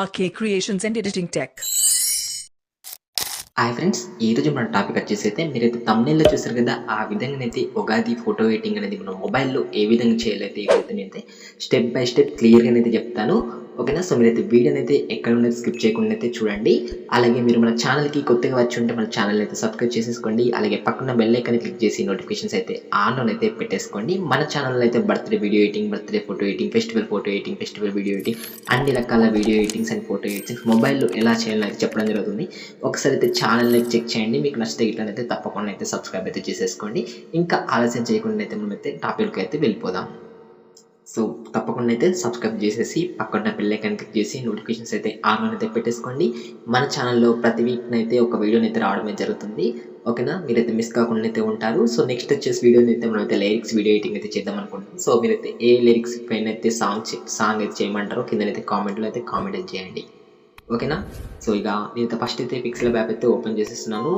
RK creations and editing tech. Hi friends ఈ రోజు మన టాపిక్ వచ్చేసి అయితే మీరైతే తమ్నేల్లో చూసారు కదా ఆ విధంగా అయితే ఉగాది ఫోటో ఎడిటింగ్ అనేది మన మొబైల్లో ఏ విధంగా చేయాలైతే ఇప్పుడైతే నేనైతే స్టెప్ బై స్టెప్ క్లియర్గా అయితే చెప్తాను. ఓకేనా? సో మీరైతే వీడియోని అయితే ఎక్కడ ఉన్నది స్కిప్ చేయకుండా అయితే చూడండి. అలాగే మీరు మన ఛానల్కి కొత్తగా వచ్చి ఉంటే మన ఛానల్ అయితే సబ్స్క్రైబ్ చేసేసుకోండి. అలాగే పక్కన బెల్ క్లిక్ చేసి నోటిఫికేషన్స్ అయితే ఆన్లో అయితే పెట్టేసుకోండి. మన ఛానల్లో అయితే birthday video editing birthday photo editing festival photo editing festival video editing అన్ని రకాల video editings and photo editings మొబైల్లో ఎలా చేయాలో అయితే చెప్పడం జరుగుతుంది. ఒకసారి అయితే ఛానల్ అయితే చెక్ చేయండి. మీకు నచ్చితే ఇట్లనైతే తప్పకుండా అయితే సబ్స్క్రైబ్ అయితే చేసేసుకోండి. ఇంకా ఆలస్యం చేయకుండా అయితే మనమైతే టాపిక్కి అయితే వెళ్ళిపోదాం. సో తప్పకుండా అయితే సబ్స్క్రైబ్ చేసేసి పక్కన బెల్లైకన్ క్లిక్ చేసి నోటిఫికేషన్స్ అయితే ఆన్ అయితే పెట్టేసుకోండి. మన ఛానల్లో ప్రతి వీక్ అయితే ఒక వీడియోని అయితే రావడమే జరుగుతుంది. ఓకేనా? మీరైతే మిస్ కాకుండా అయితే ఉంటారు. సో నెక్స్ట్ వచ్చేసి వీడియోని అయితే మనం అయితే లిరిక్స్ వీడియో ఎడిటింగ్ అయితే చేద్దాం అనుకుంటున్నాం. సో మీరైతే ఏ లిరిక్స్ పైన అయితే సాంగ్ సాంగ్ అయితే చేయమంటారో కిందనైతే కామెంట్లో అయితే కామెంట్ అయితే చేయండి. ఓకేనా? సో ఇక నేనైతే ఫస్ట్ అయితే పిక్సెల్ యాప్ అయితే ఓపెన్ చేసేస్తున్నాను.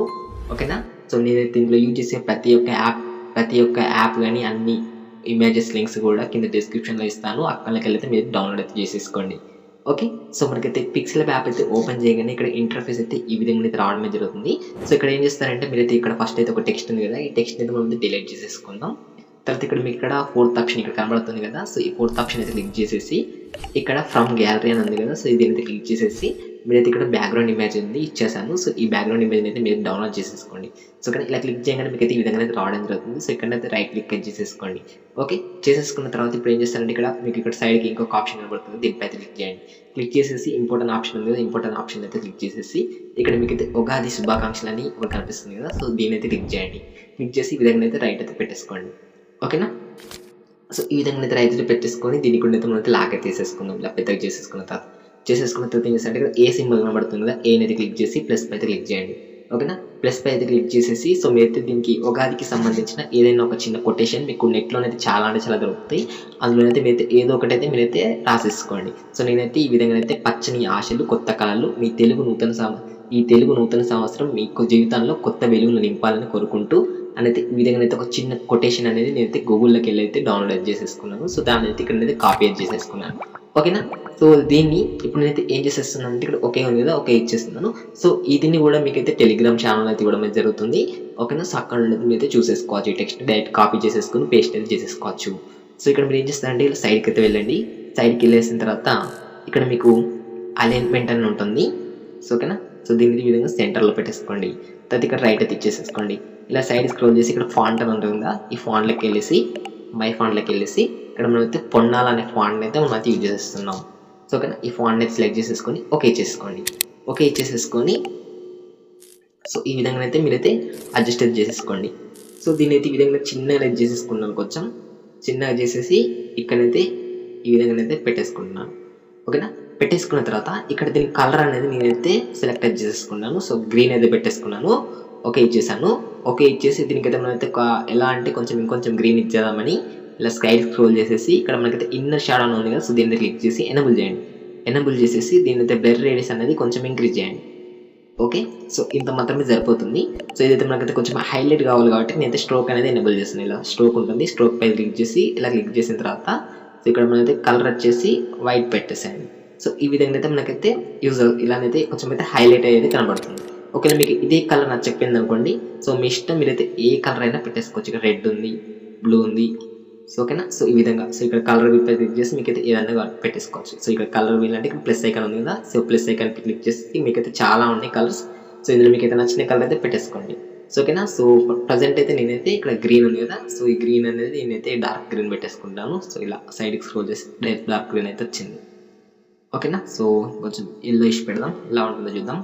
ఓకేనా? సో నేనైతే ఇందులో యూజ్ చేసే ప్రతి ఒక్క యాప్ ప్రతి ఒక్క యాప్ కానీ అన్నీ ఇమేజెస్ లింక్స్ కూడా కింద డిస్క్రిప్షన్లో ఇస్తాను. అక్కడికి వెళ్తే మీరు డౌన్లోడ్ అయితే చేసేసుకోండి. ఓకే? సో మనకైతే పిక్సెల్ యాప్ అయితే ఓపెన్ చేయగానే ఇక్కడ ఇంటర్ఫేస్ అయితే ఈ విధంగా అయితే రావడం జరుగుతుంది. సో ఇక్కడ ఏం చేస్తారంటే మీరైతే ఇక్కడ ఫస్ట్ అయితే ఒక టెక్స్ట్ ఉంది కదా ఈ టెక్స్ట్ అయితే మనం డిలీట్ చేసేసుకుందాం. తర్వాత ఇక్కడ మీకు ఇక్కడ ఫోర్త్ ఆప్షన్ ఇక్కడ కనబడుతుంది కదా సో ఈ ఫోర్త్ ఆప్షన్ అయితే క్లిక్ చేసేసి ఇక్కడ ఫ్రమ్ గ్యాలరీ అని ఉంది కదా సో ఇది అయితే క్లిక్ చేసేసి మీరైతే ఇక్కడ బ్యాక్గ్రౌండ్ ఇమేజ్ ఉంది ఇచ్చేసాను. సో ఈ బ్యాక్గ్రౌండ్ ఇమేజ్ అయితే మీరు డౌన్లోడ్ చేసేసుకోండి. సో ఇక్కడ ఇలా క్లిక్ చేయగానే మీకు అయితే ఈ విధంగా అయితే రావడం జరుగుతుంది. సో ఇక్కడ అయితే రైట్ క్లిక్ చేసేసుకోండి. ఓకే చేసేసుకున్న తర్వాత ఇప్పుడు ఏం చేస్తారంటే ఇక్కడ మీకు ఇక్కడ సైడ్కి ఇంకొక ఆప్షన్ కనబడుతుంది. దీనిపై అయితే క్లిక్ చేయండి. క్లిక్ చేసేసి ఇంపార్టెంట్ ఆప్షన్ ఉంది కదా ఇంపార్టెంట్ ఆప్షన్ అయితే క్లిక్ చేసేసి ఇక్కడ మీకు అయితే ఉగాది శుభాకాంక్షలు అని ఒకటి కనిపిస్తుంది కదా సో దీని అయితే క్లిక్ చేయండి. క్లిక్ చేసి ఈ విధంగా అయితే రైట్ అయితే పెట్టేసుకోండి. ఓకేనా సో ఈ విధంగా అయితే రైతులు పెట్టేసుకొని దీని కూడా అయితే మనం అయితే లాక్ అయితే తీసేసుకుందాం ఇలా పెద్దగా చేసేసుకున్న తర్వాత చేసేసుకున్న తర్వాత ఏం చేస్తే ఇక్కడ ఏ సింబల్ కనబడుతుంది కదా ఏ అయితే క్లిక్ చేసి ప్లస్ పై అయితే క్లిక్ చేయండి. ఓకేనా? ప్లస్ పై అయితే క్లిక్ చేసేసి సో మీరైతే దీనికి ఉగాదికి సంబంధించిన ఏదైనా ఒక చిన్న కొటేషన్ మీకు నెట్లోనైతే చాలా అంటే చాలా దొరుకుతాయి. అందులోనైతే మీరైతే ఏదో ఒకటి అయితే మీరైతే రాసేసుకోండి. సో నేనైతే ఈ విధంగా అయితే పచ్చని ఆశలు కొత్త కళలు మీ తెలుగు నూతన సం ఈ తెలుగు నూతన సంవత్సరం మీకు జీవితంలో కొత్త వెలుగులు నింపాలని కోరుకుంటూ అనేది ఈ విధంగా అయితే ఒక చిన్న కొటేషన్ అనేది నేనైతే గూగుల్లోకి వెళ్ళి అయితే డౌన్లోడ్ చేసేసుకున్నాను. సో దాన్ని అయితే ఇక్కడ అయితే కాపీ చేసేసుకున్నాను. ఓకేనా సో దీన్ని ఇప్పుడు నేనైతే ఏం చేసేస్తున్నాను అంటే ఇక్కడ ఒకే ఉంది కదా ఒకే ఇచ్చేస్తున్నాను. సో దీన్ని కూడా మీకైతే టెలిగ్రామ్ ఛానల్ అయితే ఇవ్వడం అయితే జరుగుతుంది. ఓకేనా సో అక్కడ నుండి మీరైతే చూసేసుకోవచ్చు. ఈ టెక్స్ట్ డైరెక్ట్ కాపీ చేసేసుకుని పేస్ట్ అయితే చేసేసుకోవచ్చు. సో ఇక్కడ మీరు ఏం చేస్తారంటే ఇలా సైడ్కి అయితే వెళ్ళండి. సైడ్కి వెళ్ళేసిన తర్వాత ఇక్కడ మీకు అలైన్మెంట్ అని ఉంటుంది. సో ఓకేనా సో దీన్ని ఈ విధంగా సెంటర్లో పెట్టేసుకోండి. తర్వాత ఇక్కడ రైట్ అయితే ఇచ్చేసేసుకోండి. ఇలా సైడ్ స్క్రోల్ చేసి ఇక్కడ ఫాంట్ అని ఉంటుంది కదా ఈ ఫాంట్లోకి వెళ్ళేసి మై ఫాంట్లోకి వెళ్ళేసి ఇక్కడ మనం అయితే పొన్నాలనే అనే అయితే మనం అయితే యూజ్ చేస్తున్నాం. సో ఓకేనా? ఈ ఫాంట్ని అయితే సెలెక్ట్ చేసేసుకొని ఓకే చేసుకోండి ఓకే ఇచ్చేసేసుకొని సో ఈ విధంగా అయితే మీరైతే అడ్జస్ట్ అయితే చేసేసుకోండి. సో దీన్ని అయితే ఈ విధంగా చిన్నగా అయితే చేసేసుకున్నాను కొంచెం. చిన్నగా చేసేసి ఇక్కడైతే ఈ విధంగా అయితే పెట్టేసుకుంటున్నాను ఓకేనా? పెట్టేసుకున్న తర్వాత ఇక్కడ దీని కలర్ అనేది నేనైతే సెలెక్ట్ చేసేసుకున్నాను. సో గ్రీన్ అయితే పెట్టేసుకున్నాను. ఓకే ఇచ్చేసాను ఓకే ఇచ్చేసి దీనికైతే మనమైతే ఎలా అంటే కొంచెం ఇంకొంచెం గ్రీన్ ఇచ్చేద్దామని ఇలా స్కై స్క్రోల్ చేసేసి ఇక్కడ మనకైతే ఇన్నర్ షాడో అని ఉంది కదా సో దీని క్లిక్ చేసి ఎనబుల్ చేయండి. ఎనబుల్ చేసేసి దీని అయితే బ్లర్ రేడియస్ అనేది కొంచెం ఇంక్రీజ్ చేయండి. ఓకే సో ఇంత మాత్రమే సరిపోతుంది. సో ఇదైతే మనకైతే కొంచెం హైలైట్ కావాలి కాబట్టి నేనైతే స్ట్రోక్ అనేది ఎనబుల్ చేస్తాను ఇలా స్ట్రోక్ ఉంటుంది స్ట్రోక్ పై క్లిక్ చేసి ఇలా క్లిక్ చేసిన తర్వాత సో ఇక్కడ మనైతే కలర్ వచ్చేసి వైట్ పెట్టేసాను సో ఈ విధంగా అయితే మనకైతే యూజ్ ఇలానైతే కొంచెం అయితే హైలైట్ అయ్యేది కనబడుతుంది. ఒకవేళ మీకు ఇదే కలర్ నచ్చకపోయింది అనుకోండి సో మీ ఇష్టం మీరైతే ఏ కలర్ అయినా పెట్టేసుకోవచ్చు. ఇక్కడ రెడ్ ఉంది బ్లూ ఉంది. సో ఓకేనా? సో ఈ విధంగా. సో ఇక్కడ కలర్ క్లిక్ చేసి మీకైతే ఏదైనా పెట్టేసుకోవచ్చు. సో ఇక్కడ కలర్ వీలంటే ఇక్కడ ప్లస్ ఐకాన్ ఉంది కదా. సో ప్లస్ ఐకాన్ క్లిక్ చేసి మీకైతే చాలా ఉన్నాయి కలర్స్ సో ఇందులో అయితే నచ్చిన కలర్ అయితే పెట్టేసుకోండి. సో ఓకేనా? సో ప్రజెంట్ అయితే నేనైతే ఇక్కడ గ్రీన్ ఉంది కదా. సో ఈ గ్రీన్ అనేది నేనైతే డార్క్ గ్రీన్ పెట్టేసుకుంటాను. సో ఇలా సైడ్కి స్క్రోల్ చేసి డైరెక్ట్ డార్క్ గ్రీన్ అయితే వచ్చింది. ఓకేనా? సో కొంచెం ఎల్లో ఇష్యూ పెడదాం. ఎలా ఉంటుందో చూద్దాం.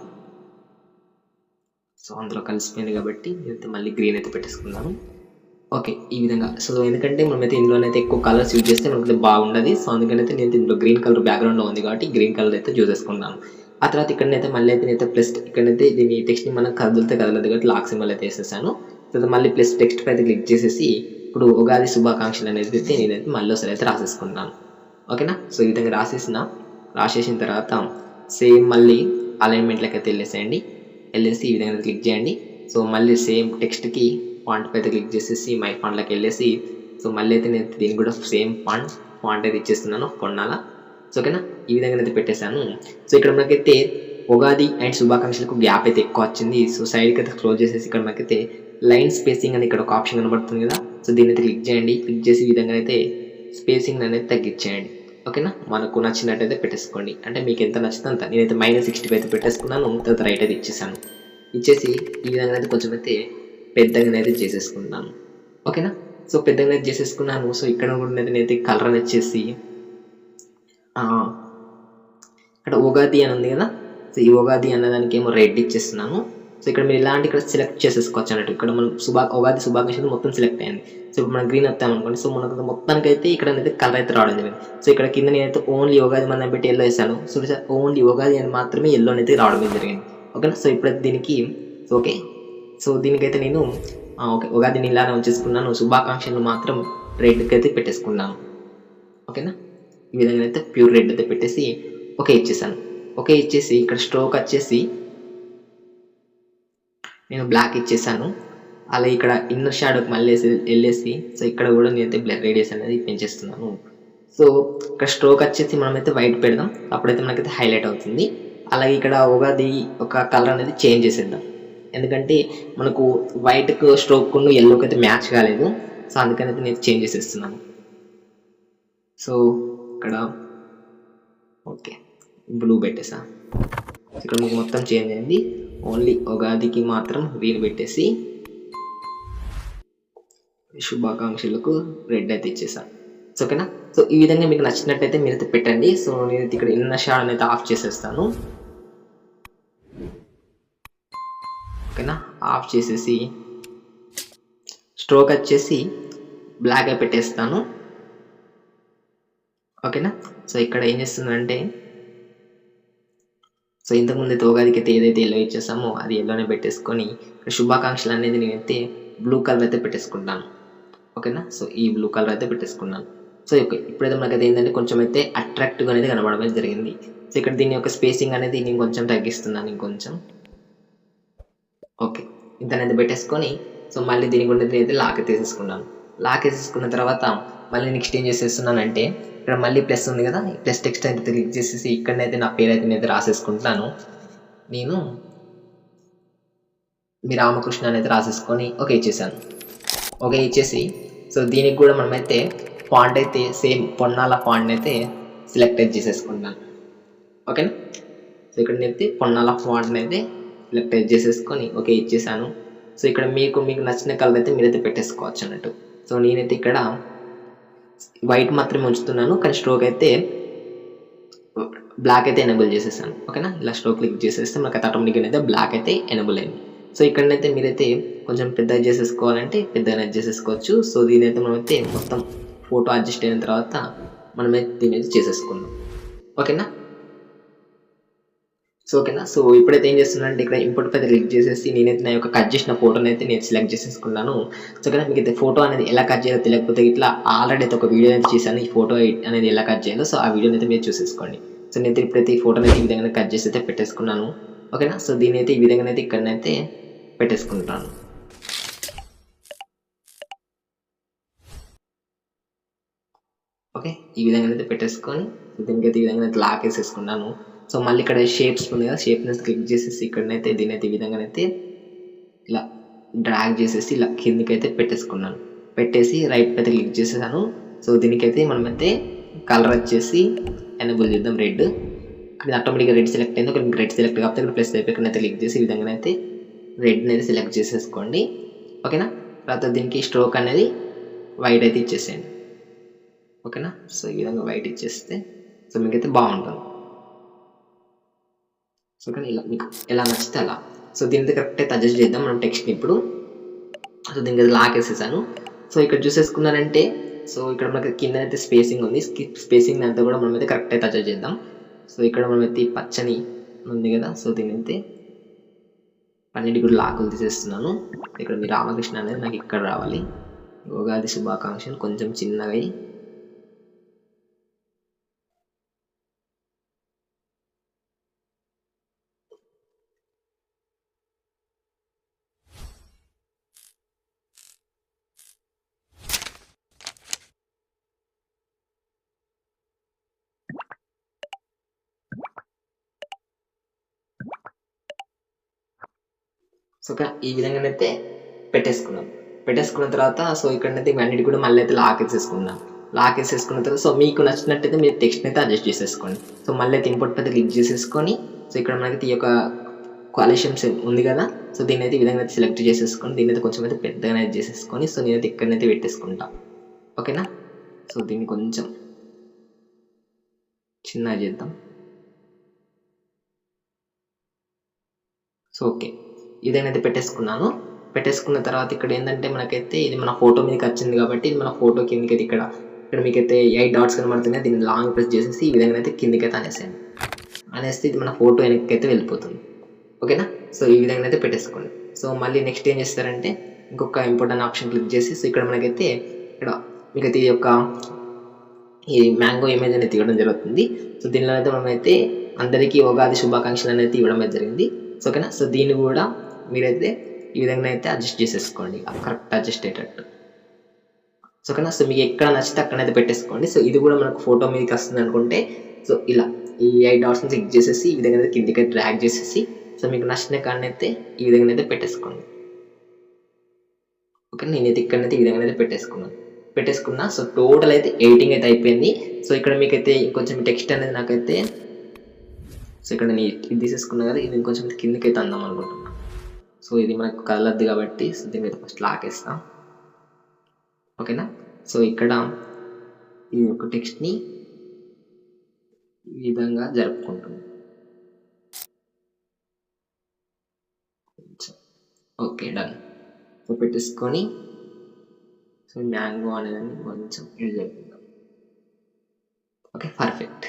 సో అందులో కలిసిపోయింది కాబట్టి నేనైతే మళ్ళీ గ్రీన్ అయితే పెట్టేసుకున్నాను ఓకే ఈ విధంగా. సో ఎందుకంటే మనమైతే ఇందులోనైతే ఎక్కువ కలర్స్ యూజ్ చేస్తే మనకైతే బాగుండదు. సో అందుకనైతే నేను ఇందులో గ్రీన్ కలర్ బ్యాక్గ్రౌండ్లో ఉంది కాబట్టి గ్రీన్ కలర్ అయితే చూస్ చేసుకున్నాను ఆ తర్వాత ఇక్కడనైతే మళ్ళీ అయితే నేనైతే ప్లస్ ఇక్కడైతే దీని టెక్స్ట్ని మనం కదిలితే కదలదు కాబట్టి లాక్ సింబల్ అయితే వేసేసాను. తర్వాత మళ్ళీ ప్లస్ టెక్స్ట్ పై అయితే క్లిక్ చేసేసి ఇప్పుడు ఉగాది శుభాకాంక్షలు అనేది అయితే నేనైతే మళ్ళీ ఒకసారి అయితే రాసేసుకుంటున్నాను. ఓకేనా? సో ఈ విధంగా రాసేసిన రాసేసిన తర్వాత సేమ్ మళ్ళీ అలైన్మెంట్లకి అయితే వెళ్ళేసేయండి. వెళ్ళేసి ఈ విధంగా క్లిక్ చేయండి. సో మళ్ళీ సేమ్ టెక్స్ట్కి ఫాంట్ పైతే అయితే క్లిక్ చేసేసి మై ఫాంట్లోకి వెళ్ళేసి సో మళ్ళీ అయితే నేను దీనికి కూడా సేమ్ ఫాంట్ ఫాంట్ అయితే ఇచ్చేస్తున్నాను కొన్నాల సో ఓకేనా ఈ విధంగా అయితే పెట్టేశాను. సో ఇక్కడ మనకైతే ఉగాది అండ్ శుభాకాంక్షలకు గ్యాప్ అయితే ఎక్కువ వచ్చింది. సో సైడ్కి అయితే క్లోజ్ చేసేసి ఇక్కడ మనకైతే లైన్ స్పేసింగ్ అని ఇక్కడ ఒక ఆప్షన్ కనబడుతుంది కదా? సో దీన్ని అయితే క్లిక్ చేయండి. క్లిక్ చేసి ఈ విధంగా అయితే స్పేసింగ్ అనేది తగ్గించేయండి. ఓకేనా? మనకు నచ్చినట్టయితే పెట్టేసుకోండి. అంటే మీకు ఎంత నచ్చితే అంత. నేనైతే మైనస్ సిక్స్టీ అయితే పెట్టేసుకున్నాను తర్వాత రైట్ అయితే ఇచ్చేసాను. ఇచ్చేసి ఈ విధంగా అయితే కొంచెం అయితే పెద్దగా అయితే చేసేసుకున్నాను. ఓకేనా? సో పెద్దగా అయితే చేసేసుకున్నాను. సో ఇక్కడ కూడా నేనైతే కలర్ అనేది వచ్చేసి ఆ, ఉగాది అని ఉంది కదా? సో ఈ ఉగాది అన్నదానికి ఏమో రెడ్ ఇచ్చేస్తున్నాను. సో ఇక్కడ మీరు ఇలాంటి ఇక్కడ సెలెక్ట్ చేసేసుకోవచ్చు అన్నట్టు. ఇక్కడ మనం శుభా ఉగాది శుభాకాంక్షలు మొత్తం సెలెక్ట్ అయింది సో ఇప్పుడు మనం గ్రీన్ వస్తాం అనుకోండి. సో మనకు మొత్తానికి అయితే ఇక్కడ అయితే కలర్ అయితే రావడం జరిగింది సో ఇక్కడ కింద నేనైతే ఓన్లీ ఉగాది మనం పెట్టి ఎల్లో వేసాను. సో ఓన్లీ ఉగాది అని మాత్రమే ఎల్లో అయితే రావడం జరిగింది. ఓకేనా సో ఇప్పుడు దీనికి ఓకే సో దీనికైతే నేను ఓకే ఉగాది ఇలానే వచ్చేసుకున్నాను శుభాకాంక్షలు మాత్రం రెడ్కి అయితే పెట్టేసుకున్నాను. ఓకేనా ఈ విధంగా అయితే ప్యూర్ రెడ్ అయితే పెట్టేసి ఓకే ఇచ్చేసాను. ఓకే ఇచ్చేసి ఇక్కడ స్ట్రోక్ వచ్చేసి నేను బ్లాక్ ఇచ్చేసాను. అలా ఇక్కడ ఇన్నర్ షాడోకి మళ్ళీ వెళ్ళేసి సో ఇక్కడ కూడా నేనైతే బ్లర్ రేడియస్ అనేది పెంచేస్తున్నాను. సో ఇక్కడ స్ట్రోక్ వచ్చేసి మనమైతే వైట్ పెడదాం. అప్పుడైతే మనకైతే హైలైట్ అవుతుంది. అలాగే ఇక్కడ ఉగాది ఒక కలర్ అనేది చేంజ్ చేసేద్దాం. ఎందుకంటే మనకు వైట్కు స్ట్రోక్ ఎల్లోకి అయితే మ్యాచ్ కాలేదు. సో అందుకని అయితే నేను చేంజ్ చేసేస్తున్నాను. సో ఇక్కడ ఓకే బ్లూ పెట్టేసా. ఇక్కడ మీకు మొత్తం చేంజ్ అయింది. ఓన్లీ ఉగాదికి మాత్రం వీలు పెట్టేసి శుభాకాంక్షలకు రెడ్ అయితే ఇచ్చేసాను సో ఓకేనా? సో ఈ విధంగా మీకు నచ్చినట్టయితే మీరైతే పెట్టండి. సో నేను ఇక్కడ ఇన్న షాడ్ అయితే ఆఫ్ చేసేస్తాను. ఓకేనా? ఆఫ్ చేసేసి స్ట్రోక్ వచ్చేసి బ్లాక్గా పెట్టేస్తాను. ఓకేనా? సో ఇక్కడ ఏం చేస్తుందంటే సో ఇంతకుముందు అయితే ఉగాదికి అయితే ఏదైతే ఎల్లో ఇచ్చేసామో అది ఎల్లోనే పెట్టేసుకొని ఇక్కడ శుభాకాంక్షలు అనేది నేనైతే బ్లూ కలర్ అయితే పెట్టేసుకుంటాను. ఓకేనా? సో ఈ బ్లూ కలర్ అయితే పెట్టేసుకున్నాను. సో ఓకే ఇప్పుడైతే మనకైతే ఏంటంటే కొంచెం అయితే అట్రాక్టివ్గా అనేది కనబడడం జరిగింది. సో ఇక్కడ దీని యొక్క స్పేసింగ్ అనేది నేను కొంచెం తగ్గిస్తున్నాను ఇంకొంచెం. ఓకే. ఇంత అనేది పెట్టేసుకొని సో మళ్ళీ దీని గురించి అయితే లాక్ తీసేసుకున్నాను లాక్ వేసేసుకున్న తర్వాత మళ్ళీ నెక్స్ట్ ఏం చేసేస్తున్నానంటే ఇక్కడ మళ్ళీ ప్లస్ ఉంది కదా ప్లస్ టెక్స్ట్ అయితే క్లిక్ చేసేసి ఇక్కడనైతే నా పేరు అయితే నేనైతే రాసేసుకుంటున్నాను. నేను మీ రామకృష్ణ అనేది రాసేసుకొని ఓకే ఇచ్చేసాను. ఓకే ఇచ్చేసి సో దీనికి కూడా మనమైతే ఫాంట్ అయితే సేమ్ పొన్నాల ఫాంట్ అయితే సెలెక్ట్ అయితే చేసేసుకుంటాను ఓకేనా? సో ఇక్కడ నేనైతే పొన్నాల ఫాంట్ అయితే సెలెక్ట్ అయితే చేసేసుకొని ఓకే ఇచ్చేసాను. సో ఇక్కడ మీకు మీకు నచ్చిన కలర్ అయితే మీరైతే పెట్టేసుకోవచ్చు అన్నట్టు. సో నేనైతే ఇక్కడ వైట్ మాత్రమే ఉంచుతున్నాను కానీ స్ట్రోక్ అయితే బ్లాక్ అయితే ఎనబుల్ చేసేసాను. ఓకేనా ఇలా స్ట్రోక్ క్లిక్ చేసేస్తే మనకు ఆటోమేటిక్గా అయితే బ్లాక్ అయితే ఎనబుల్ అయింది. సో ఇక్కడనైతే మీరైతే కొంచెం పెద్దగా చేసేసుకోవాలంటే పెద్దగా చేసేసుకోవచ్చు సో దీనైతే మనమైతే మొత్తం ఫోటో అడ్జస్ట్ అయిన తర్వాత మనమైతే దీని అయితే చేసేసుకుందాం. ఓకేనా సో ఓకేనా? సో ఇప్పుడైతే ఏం చేస్తున్నానంటే ఇక్కడ ఇంపోర్ట్ పై క్లిక్ చేసేసి నేనైతే నా యొక్క కట్ చేసిన ఫోటోని అయితే నేను సెలెక్ట్ చేసేసుకున్నాను. సో ఓకేనా? మీకు అయితే ఫోటో అనేది ఎలా కట్ చేయాలో తెలియకపోతే ఇట్లా ఆల్రెడీ అయితే ఒక వీడియో అయితే చేశాను. ఈ ఫోటో అనేది ఎలా కట్ చేయాలో సో ఆ వీడియోని అయితే మీరు చూసేసుకోండి. సో నేను ఇప్పుడైతే ఈ ఫోటోని అయితే ఈ విధంగా కట్ చేసి అయితే పెట్టేసుకున్నాను. ఓకేనా? సో దీని అయితే ఈ విధంగా అయితే ఇక్కడనైతే పెట్టేసుకుంటాను ఓకే? ఈ విధంగా అయితే పెట్టేసుకొని దీనికైతే ఈ విధంగా అయితే లాక్ వేసేసుకున్నాను సో మళ్ళీ ఇక్కడ షేప్స్ ఉంది కదా షేప్ని క్లిక్ చేసేసి ఇక్కడనైతే దీనైతే ఈ ఇలా డ్రాగ్ చేసేసి ఇలా కిందికైతే పెట్టేసుకున్నాను. పెట్టేసి రైట్ అయితే క్లిక్ చేసేసాను. సో దీనికైతే మనమైతే కలర్ వచ్చేసి ఎనబుల్ చేద్దాం రెడ్ ఇక్కడ ఆటోమేటిక్గా రెడ్ సెలెక్ట్ అయింది. ఇక్కడ రెడ్ సెలెక్ట్ కాబట్టి ఇక్కడ ప్లస్ అయిపోయి ఇక్కడైతే క్లిక్ చేసి ఈ విధంగా అయితే రెడ్ని అయితే సెలెక్ట్ చేసేసుకోండి. ఓకేనా? తర్వాత దీనికి స్ట్రోక్ అనేది వైట్ అయితే ఇచ్చేసేయండి. ఓకేనా? సో ఈ విధంగా వైట్ ఇచ్చేస్తే సో మీకైతే బాగుంటుంది. సో కానీ ఇలా మీకు ఎలా నచ్చితే అలా. సో దీని కరెక్ట్ అయితే అడ్జస్ట్ చేద్దాం. మనం టెక్స్ట్ని ఇప్పుడు. సో దీనికి అయితే లాక్ వేసేసాను సో ఇక్కడ చూసేసుకున్నారంటే సో ఇక్కడ మనకి కింద అయితే స్పేసింగ్ ఉంది స్పేసింగ్ అంతా కూడా మనం అయితే కరెక్ట్ అయితే అడ్జస్ట్ చేద్దాం. సో ఇక్కడ మనమైతే పచ్చని ఉంది కదా సో దీని అయితే పన్నెండు కూడా లాకులు తీసేస్తున్నాను. ఇక్కడ మీ రామకృష్ణ అనేది నాకు ఇక్కడ రావాలి. ఉగాది శుభాకాంక్షలు కొంచెం చిన్నగా సో ఈ విధంగానైతే పెట్టేసుకున్నాం. పెట్టేసుకున్న తర్వాత సో ఇక్కడనైతే ఇవన్నీ కూడా మళ్ళీ అయితే లాక్ వేసేసుకుందాం లాక్ వేసేసుకున్న తర్వాత సో మీకు నచ్చినట్టయితే మీరు టెక్స్ట్ అయితే అడ్జస్ట్ చేసేసుకోండి. సో మళ్ళీ అయితే ఇంపోర్ట్ పెద్ద క్లిక్ చేసేసుకొని సో ఇక్కడ మనకి ఈ యొక్క క్వాలిషన్స్ ఉంది కదా సో దీన్ని అయితే ఈ విధంగా అయితే సెలెక్ట్ చేసేసుకొని దీన్ని అయితే కొంచెం అయితే పెద్దగానే చేసేసుకొని సో నేనైతే ఇక్కడనైతే పెట్టేసుకుంటా. ఓకేనా? సో దీన్ని కొంచెం చిన్నగా చేద్దాం. సో ఓకే ఇదేనైతే పెట్టేసుకున్నాను. పెట్టేసుకున్న తర్వాత ఇక్కడ ఏంటంటే మనకైతే ఇది మన ఫోటో మీదకి వచ్చింది కాబట్టి ఇది మన ఫోటో కిందకి అయితే ఇక్కడ ఇక్కడ మీకైతే ఎయిట్ డాట్స్ కనబడుతున్నాయి. దీన్ని లాంగ్ ప్రెస్ చేసేసి ఈ విధంగా అయితే కిందకి అయితే అనేసాను అనేస్తే ఇది మన ఫోటో వెనక్కి వెళ్ళిపోతుంది. ఓకేనా? సో ఈ విధంగా అయితే పెట్టేసుకోండి. సో మళ్ళీ నెక్స్ట్ ఏం చేస్తారంటే ఇంకొక ఇంపార్టెంట్ ఆప్షన్ క్లిక్ చేసి సో ఇక్కడ మనకైతే ఇక్కడ మీకైతే ఈ యొక్క ఈ మ్యాంగో ఇమేజ్ అనేది ఇవ్వడం జరుగుతుంది. సో దీనిలో అయితే మనమైతే అందరికీ ఉగాది శుభాకాంక్షలు అనేది ఇవ్వడం అయితే జరిగింది. సో ఓకేనా? సో దీన్ని కూడా మీరైతే ఈ విధంగా అయితే అడ్జస్ట్ చేసేసుకోండి. కరెక్ట్ అడ్జస్ట్ అయ్యేటట్టు. సో కన్నా సో మీకు ఎక్కడ నచ్చితే అక్కడైతే పెట్టేసుకోండి. సో ఇది కూడా మనకు ఫోటో మీదకి వస్తుంది అనుకుంటే సో ఇలా ఈ ఐదు డాట్స్ని క్లిక్ చేసేసి ఈ విధంగా అయితే కిందికి డ్రాగ్ చేసేసి సో మీకు నచ్చిన కాడనైతే ఈ విధంగా అయితే పెట్టేసుకోండి. ఓకే నేనైతే ఇక్కడనైతే ఈ విధంగా అయితే పెట్టేసుకున్నాను. పెట్టేసుకున్నా సో టోటల్ అయితే ఎడిటింగ్ అయితే అయిపోయింది. సో ఇక్కడ మీకైతే ఇంకొంచెం టెక్స్ట్ అనేది నాకైతే సో ఇక్కడ నేను ఇది తీసేసుకున్నా కదా ఇది ఇంకొంచెం కిందకి అయితే అందాం అనుకుంటున్నాను సో ఇది మనకు కదలద్దు కాబట్టి సో దీని మీద ఫస్ట్ లాకేస్తాం ఓకేనా? సో ఇక్కడ ఈ యొక్క టెక్స్ట్ని ఈ విధంగా జరుపుకుంటుంది ఓకే డన్ సో పెట్టేసుకొని సో మ్యాంగో అనేది కొంచెం యూజ్ చేద్దాం ఓకే పర్ఫెక్ట్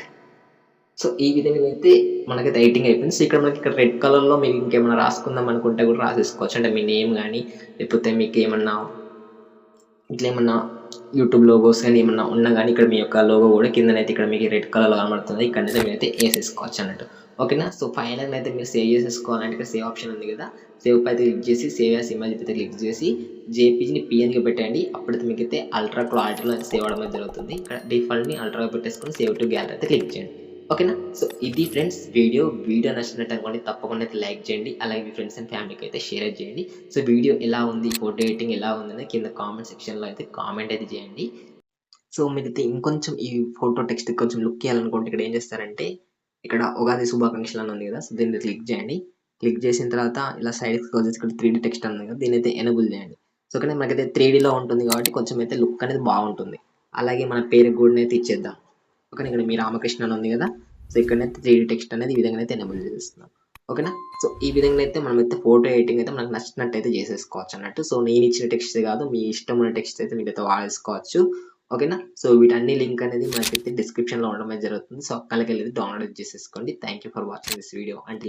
సో ఈ విధంగా అయితే మనకైతే ఎడిటింగ్ అయిపోయింది. సో ఇక్కడ మనకి ఇక్కడ రెడ్ కలర్లో మీకు ఇంకేమైనా రాసుకుందాం అనుకుంటే కూడా రాసేసుకోవచ్చు. అంటే మీ నేమ్ కానీ లేకపోతే మీకు ఏమన్నా ఇట్లా ఏమన్నా యూట్యూబ్ లోగోస్ కానీ ఏమన్నా ఉన్నా కానీ ఇక్కడ మీ యొక్క లోగో కూడా కిందనైతే ఇక్కడ మీకు రెడ్ కలర్లో కనబడుతుంది. ఇక్కడైతే మీరైతే వేసేసుకోవచ్చు అన్నట్టు. ఓకేనా? సో ఫైనల్ అయితే మీరు సేవ్ చేసేసుకోవాలంటే ఇక్కడ సేవ్ ఆప్షన్ ఉంది కదా. సేవ్ అయితే క్లిక్ చేసి సేవ్ యాస్ ఇమేజ్ అయితే క్లిక్ చేసి జేపీజీని పిఎన్గా పెట్టండి అప్పుడైతే మీకు అయితే అల్ట్రా క్లారిటీలో అయితే సేవ్ అవడం జరుగుతుంది. ఇక్కడ డిఫాల్ట్ని అల్ట్రాగా పెట్టేసుకొని సేవ్ టు గ్యాలరీ అయితే క్లిక్ చేయండి. ఓకేనా? సో ఇది ఫ్రెండ్స్ వీడియో వీడియో నచ్చినట్టు అనుకోండి తప్పకుండా అయితే లైక్ చేయండి. అలాగే మీ ఫ్రెండ్స్ అండ్ ఫ్యామిలీకి అయితే షేర్ చేయండి. సో వీడియో ఎలా ఉంది ఫోటో ఎడిటింగ్ ఎలా ఉందని కింద కామెంట్ సెక్షన్లో అయితే కామెంట్ అయితే చేయండి. సో మీరైతే ఇంకొంచెం ఈ ఫోటో టెక్స్ట్ కొంచెం లుక్ చేయాలనుకుంటే ఇక్కడ ఏం చేస్తారంటే ఇక్కడ ఉగాది శుభాకాంక్షలు అని ఉంది కదా సో దీన్ని క్లిక్ చేయండి. క్లిక్ చేసిన తర్వాత ఇలా సైడ్ క్లోజ్ ఇక్కడ త్రీ టెక్స్ట్ ఉంది కదా దీని అయితే ఎనబుల్ చేయండి. సో కానీ మనకైతే త్రీ లో ఉంటుంది కాబట్టి కొంచెం అయితే లుక్ అనేది బాగుంటుంది. అలాగే మన పేరు కూడా అయితే ఇచ్చేద్దాం. ఓకే ఇక్కడ మీ రామకృష్ణ అని ఉంది కదా. సో ఇక్కడనైతే త్రీ టెక్స్ట్ అనేది ఈ విధంగా అయితే ఎనబుల్ చేస్తున్నాం ఓకేనా? సో ఈ విధంగా అయితే మనం అయితే ఫోటో ఎడిటింగ్ అయితే మనకు నచ్చినట్టు అయితే చేసేసుకోవచ్చు అన్నట్టు. సో నేను ఇచ్చిన టెక్స్ట్ కాదు మీ ఇష్టం ఉన్న టెక్స్ట్ అయితే మీరైతే వాడేసుకోవచ్చు. ఓకేనా? సో వీటన్ని లింక్ అనేది మనకైతే డిస్క్రిప్షన్లో ఉండడం జరుగుతుంది. సో అక్కడికి వెళ్ళి డౌన్లోడ్ చేసేసుకోండి. Thank you for watching this video అంటే